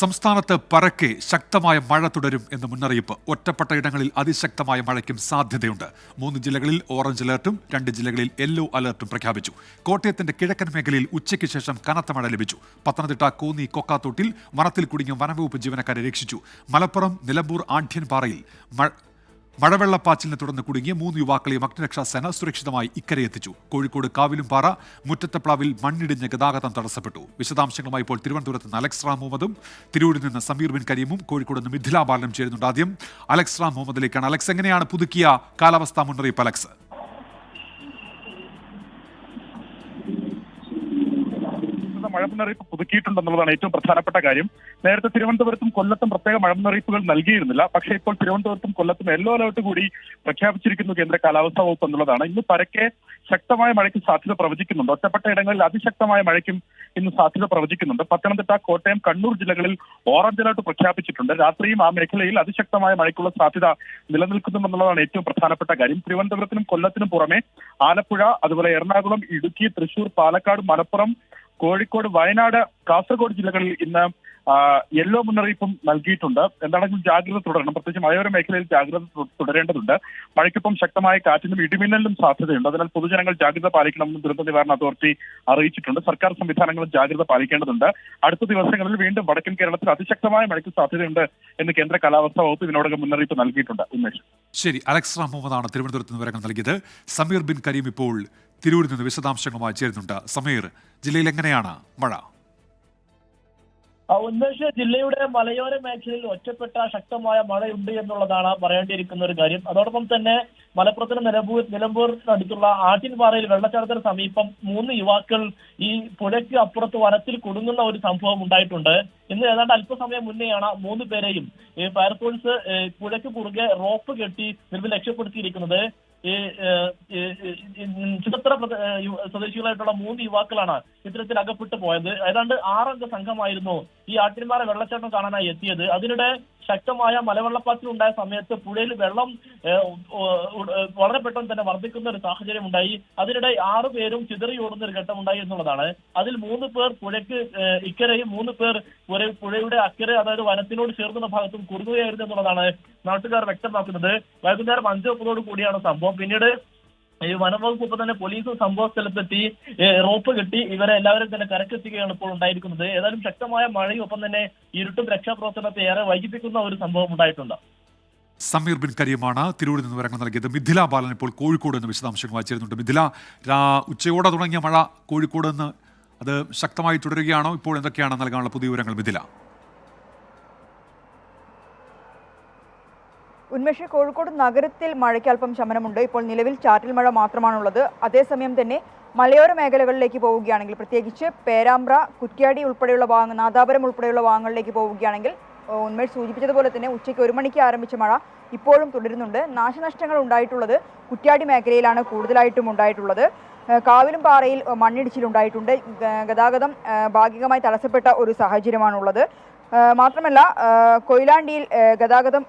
സംസ്ഥാനത്ത് പരക്കെ ശക്തമായ മഴ തുടരും എന്ന മുന്നറിയിപ്പ്. ഒറ്റപ്പെട്ട ഇടങ്ങളിൽ അതിശക്തമായ മഴയ്ക്കും സാധ്യതയുണ്ട്. മൂന്ന് ജില്ലകളിൽ ഓറഞ്ച് അലർട്ടും രണ്ട് ജില്ലകളിൽ യെല്ലോ അലർട്ടും പ്രഖ്യാപിച്ചു. കോട്ടയത്തിന്റെ കിഴക്കൻ മേഖലയിൽ ഉച്ചയ്ക്ക് ശേഷം കനത്ത മഴ ലഭിച്ചു. പത്തനംതിട്ട കോന്നി കൊക്കാത്തോട്ടിൽ വനത്തിൽ കുടുങ്ങിയ വനംവകുപ്പ് ജീവനക്കാരെ രക്ഷിച്ചു. മലപ്പുറം നിലമ്പൂർ ആഢ്യൻപാറയിൽ മഴവെള്ളപ്പാച്ചിലിനെ തുടർന്ന് കുടുങ്ങിയ മൂന്ന് യുവാക്കളെയും അഗ്നിരക്ഷാസേന സുരക്ഷിതമായി ഇക്കരെ എത്തിച്ചു. കോഴിക്കോട് കാവിലുംപാറ മുറ്റത്തപ്ലാവിൽ മണ്ണിടിഞ്ഞ് ഗതാഗതം തടസ്സപ്പെട്ടു. വിശദാംശങ്ങളുമായി ഇപ്പോൾ തിരുവനന്തപുരത്ത് നിന്ന് അലക്സ് റാം മുഹമ്മദും തിരൂരിൽ നിന്ന് സമീർ ബിൻ കരീമും കോഴിക്കോട് നിന്ന് മിഥില ബാലനും ചേരുന്നുണ്ട് ആദ്യം. അലക്സ് റാം മുഹമ്മദിലേക്കാണ്. അലക്സ് എങ്ങനെയാണ് പുതുക്കിയ കാലാവസ്ഥാ മുന്നറിയിപ്പ് അലക്സ്? മഴ മുന്നറിയിപ്പ് പുതുക്കിയിട്ടുണ്ടെന്നുള്ളതാണ് ഏറ്റവും പ്രധാനപ്പെട്ട കാര്യം. നേരത്തെ തിരുവനന്തപുരത്തും കൊല്ലത്തും പ്രത്യേക മഴ മുന്നറിയിപ്പുകൾ നൽകിയിരുന്നില്ല. പക്ഷേ ഇപ്പോൾ തിരുവനന്തപുരത്തും കൊല്ലത്തും യെല്ലോ അലർട്ട് കൂടി പ്രഖ്യാപിച്ചിരിക്കുന്നു കേന്ദ്ര കാലാവസ്ഥാ വകുപ്പ് എന്നുള്ളതാണ്. ഇന്ന് പരക്കെ ശക്തമായ മഴയ്ക്ക് സാധ്യത പ്രവചിക്കുന്നുണ്ട്. ഒറ്റപ്പെട്ട ഇടങ്ങളിൽ അതിശക്തമായ മഴയ്ക്കും ഇന്ന് സാധ്യത പ്രവചിക്കുന്നുണ്ട്. പത്തനംതിട്ട കോട്ടയം കണ്ണൂർ ജില്ലകളിൽ ഓറഞ്ച് അലർട്ട് പ്രഖ്യാപിച്ചിട്ടുണ്ട്. രാത്രിയും ആ മേഖലയിൽ അതിശക്തമായ മഴയ്ക്കുള്ള സാധ്യത നിലനിൽക്കുന്നുണ്ടെന്നുള്ളതാണ് ഏറ്റവും പ്രധാനപ്പെട്ട കാര്യം. തിരുവനന്തപുരത്തിനും കൊല്ലത്തിനും പുറമെ ആലപ്പുഴ അതുപോലെ എറണാകുളം ഇടുക്കി തൃശൂർ പാലക്കാട് മലപ്പുറം കോഴിക്കോട് വയനാട് കാസർഗോഡ് ജില്ലകളിൽ ഇന്ന് യെല്ലോ മുന്നറിയിപ്പും നൽകിയിട്ടുണ്ട്. എന്താണെങ്കിലും ജാഗ്രത തുടരണം. പ്രത്യേകിച്ച് മലയോര മേഖലയിൽ ജാഗ്രത തുടരേണ്ടതുണ്ട്. മഴയ്ക്കൊപ്പം ശക്തമായ കാറ്റിനും ഇടിമിന്നലിനും സാധ്യതയുണ്ട്. അതിനാൽ പൊതുജനങ്ങൾ ജാഗ്രത പാലിക്കണമെന്ന് ദുരന്ത നിവാരണ അതോറിറ്റി അറിയിച്ചിട്ടുണ്ട്. സർക്കാർ സംവിധാനങ്ങളും ജാഗ്രത പാലിക്കേണ്ടതുണ്ട്. അടുത്ത ദിവസങ്ങളിൽ വീണ്ടും വടക്കൻ കേരളത്തിൽ അതിശക്തമായ മഴയ്ക്ക് സാധ്യതയുണ്ട് എന്ന് കേന്ദ്ര കാലാവസ്ഥാ വകുപ്പ് ഇതിനോടകം മുന്നറിയിപ്പ് നൽകിയിട്ടുണ്ട്. ഉമേഷ്. ശരി. അലക്സ് റാം മുഹമ്മദാണ് തിരുവനന്തപുരത്ത് വിവരങ്ങൾ നൽകിയത്. സമീർ ബിൻ കരീം ഇപ്പോൾ തിരൂരിൽ നിന്ന് വിശദാംശങ്ങളുമായി ചേരുന്നുണ്ട്. സമീർ ജില്ലയിൽ എങ്ങനെയാണ് മഴ? ഉന്മേഷ് ജില്ലയുടെ മലയോര മേഖലയിൽ ഒറ്റപ്പെട്ട ശക്തമായ മഴയുണ്ട് എന്നുള്ളതാണ് പറയേണ്ടിയിരിക്കുന്ന ഒരു കാര്യം. അതോടൊപ്പം തന്നെ മലപ്പുറത്തിന് നിലമ്പൂർ നിലമ്പൂരിനടുത്തുള്ള ആറ്റിൻപാറയിൽ വെള്ളച്ചാട്ടത്തിന് സമീപം മൂന്ന് യുവാക്കൾ ഈ പുഴയ്ക്ക് അപ്പുറത്ത് വനത്തിൽ കുടുങ്ങുന്ന ഒരു സംഭവം ഉണ്ടായിട്ടുണ്ട്. ഇന്ന് ഏതാണ്ട് അല്പസമയം മുന്നെയാണ് മൂന്ന് പേരെയും ഫയർഫോഴ്സ് പുഴയ്ക്ക് കുറുകെ റോപ്പ് കെട്ടി നിലവിൽ രക്ഷപ്പെടുത്തിയിരിക്കുന്നത് ഈ ചിതത്ര സ്വദേശികളായിട്ടുള്ള മൂന്ന് യുവാക്കളാണ് ഇത്തരത്തിൽ അകപ്പെട്ടു പോയത്. ഏതാണ്ട് ആറംഗ സംഘമായിരുന്നു ഈ ആട്ടിൻപാറ വെള്ളച്ചാട്ടം കാണാനായി എത്തിയത്. അതിനിടെ ശക്തമായ മലവെള്ളപ്പാച്ചിൽ ഉണ്ടായ സമയത്ത് പുഴയിൽ വെള്ളം വളരെ പെട്ടെന്ന് തന്നെ വർദ്ധിക്കുന്ന ഒരു സാഹചര്യം ഉണ്ടായി അതിനിടെ ആറു പേരും ചിതറി ഓടുന്ന ഒരു ഘട്ടം ഉണ്ടായി എന്നുള്ളതാണ്. അതിൽ മൂന്ന് പേർ പുഴയ്ക്ക് ഇക്കരയും മൂന്ന് പേർ പുഴ പുഴയുടെ അക്കരെ അതായത് വനത്തിനോട് ചേർന്ന ഭാഗത്തും കുറുകുകയായിരുന്നു എന്നുള്ളതാണ് നാട്ടുകാർ വ്യക്തമാക്കുന്നത്. വൈകുന്നേരം അഞ്ചു മുപ്പതോട് കൂടിയാണ് സംഭവം. പിന്നീട് ഈ വനംവകുപ്പ് തന്നെ പോലീസ് സംഭവ സ്ഥലത്തെത്തി റോപ്പ് കെട്ടി ഇവരെ എല്ലാവരും തന്നെ കരക്കെത്തിക്കുകയാണ് ഇപ്പോൾ ഉണ്ടായിരിക്കുന്നത്. ഏതായാലും ശക്തമായ മഴയും ഒപ്പം തന്നെ ഇരുട്ടും രക്ഷാപ്രവർത്തനത്തെ ഏറെ വൈകിപ്പിക്കുന്ന ഒരു സംഭവം ഉണ്ടായിട്ടുണ്ട്. സമീർ ബിൻ കരീമാണ് തിരൂരിൽ നിന്ന് വിവരങ്ങൾ നൽകിയത് മിഥില ബാലൻ ഇപ്പോൾ കോഴിക്കോട് നിന്ന് വിശദാംശങ്ങൾ വായിച്ചിരുന്നുണ്ട്. മിഥില ഉച്ചയോടെ തുടങ്ങിയ മഴ കോഴിക്കോട് നിന്ന് അത് ശക്തമായി തുടരുകയാണോ? ഇപ്പോൾ എന്തൊക്കെയാണ് നൽകാനുള്ള പുതിയ വിവരങ്ങൾ മിഥില? ഉന്മേഷ് കോഴിക്കോട് നഗരത്തിൽ മഴയ്ക്ക് അല്പം ശമനമുണ്ട്. ഇപ്പോൾ നിലവിൽ ചാറ്റൽ മഴ മാത്രമാണുള്ളത്. അതേസമയം തന്നെ മലയോര മേഖലകളിലേക്ക് പോവുകയാണെങ്കിൽ പ്രത്യേകിച്ച് പേരാമ്പ്ര കുറ്റ്യാടി ഉൾപ്പെടെയുള്ള ഭാഗങ്ങൾ നാദാപുരം ഉൾപ്പെടെയുള്ള ഭാഗങ്ങളിലേക്ക് പോവുകയാണെങ്കിൽ ഉന്മേഷ് സൂചിപ്പിച്ചതുപോലെ തന്നെ ഉച്ചയ്ക്ക് ഒരു മണിക്ക് ആരംഭിച്ച മഴ ഇപ്പോഴും തുടരുന്നുണ്ട്. നാശനഷ്ടങ്ങൾ ഉണ്ടായിട്ടുള്ളത് കുറ്റ്യാടി മേഖലയിലാണ് കൂടുതലായിട്ടും ഉണ്ടായിട്ടുള്ളത്. കാവിലും പാറയിൽ മണ്ണിടിച്ചിലുണ്ടായിട്ടുണ്ട് ഗതാഗതം ഭാഗികമായി തടസ്സപ്പെട്ട ഒരു സാഹചര്യമാണുള്ളത്. മാത്രമല്ല കൊയിലാണ്ടിയിൽ ഗതാഗതം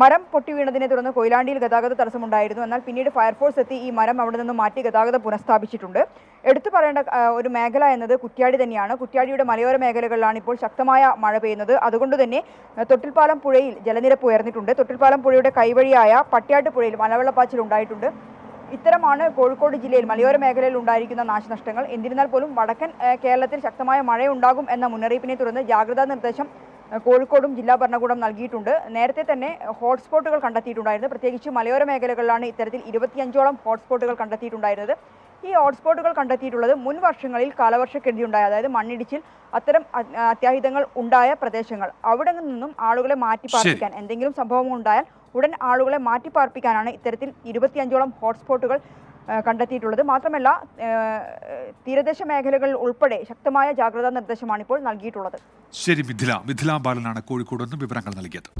മരം പൊട്ടി വീണതിനെ തുടർന്ന് കൊയിലാണ്ടിയിൽ ഗതാഗത തടസ്സമുണ്ടായിരുന്നു. എന്നാൽ പിന്നീട് ഫയർഫോഴ്സ് എത്തി ഈ മരം അവിടെ നിന്ന് മാറ്റി ഗതാഗതം പുനഃസ്ഥാപിച്ചിട്ടുണ്ട്. എടുത്തു പറയേണ്ട ഒരു മേഖല എന്നത് കുറ്റ്യാടി തന്നെയാണ്. കുറ്റ്യാടിയുടെ മലയോര മേഖലകളിലാണ് ഇപ്പോൾ ശക്തമായ മഴ പെയ്യുന്നത്. അതുകൊണ്ട് തന്നെ തൊട്ടിൽപ്പാലം പുഴയിൽ ജലനിരപ്പ് ഉയർന്നിട്ടുണ്ട്. തൊട്ടിൽപ്പാലം പുഴയുടെ കൈവഴിയായ പട്ടിയാട്ട് പുഴയിൽ മലവെള്ളപ്പാച്ചിൽ ഉണ്ടായിട്ടുണ്ട്. ഇത്തരമാണ് കോഴിക്കോട് ജില്ലയിൽ മലയോര മേഖലയിൽ ഉണ്ടായിരിക്കുന്ന നാശനഷ്ടങ്ങൾ. എന്നിരുന്നാൽ പോലും വടക്കൻ കേരളത്തിൽ ശക്തമായ മഴയുണ്ടാകും എന്ന മുന്നറിയിപ്പിനെ തുടർന്ന് ജാഗ്രതാ നിർദ്ദേശം കോഴിക്കോടും ജില്ലാ ഭരണകൂടം നൽകിയിട്ടുണ്ട്. നേരത്തെ തന്നെ ഹോട്ട്സ്പോട്ടുകൾ കണ്ടെത്തിയിട്ടുണ്ടായിരുന്നു. പ്രത്യേകിച്ച് മലയോര മേഖലകളിലാണ് ഇത്തരത്തിൽ ഇരുപത്തിയഞ്ചോളം ഹോട്ട്സ്പോട്ടുകൾ കണ്ടെത്തിയിട്ടുണ്ടായിരുന്നത്. ഈ ഹോട്ട്സ്പോട്ടുകൾ കണ്ടെത്തിയിട്ടുള്ളത് മുൻ വർഷങ്ങളിൽ കാലവർഷക്കെടുതിയുണ്ടായ. അതായത് മണ്ണിടിച്ചിൽ അത്തരം അത്യാഹിതങ്ങൾ ഉണ്ടായ പ്രദേശങ്ങൾ. അവിടെ നിന്നും ആളുകളെ മാറ്റി പാർപ്പിക്കാൻ എന്തെങ്കിലും സംഭവം ഉണ്ടായാൽ ഉടൻ ആളുകളെ മാറ്റി പാർപ്പിക്കാനാണ് ഇത്തരത്തിൽ ഇരുപത്തിയഞ്ചോളം ഹോട്ട്സ്പോട്ടുകൾ കണ്ടെത്തിയിട്ടുള്ളത്. മാത്രമല്ല തീരദേശ മേഖലകളിൽ ഉൾപ്പെടെ ശക്തമായ ജാഗ്രതാ നിർദ്ദേശമാണ് ഇപ്പോൾ നൽകിയിട്ടുള്ളത്. ശരി മിഥില മിഥില ബാലനാണ് കോഴിക്കോട് നിന്ന് വിവരങ്ങൾ നൽകിയത്.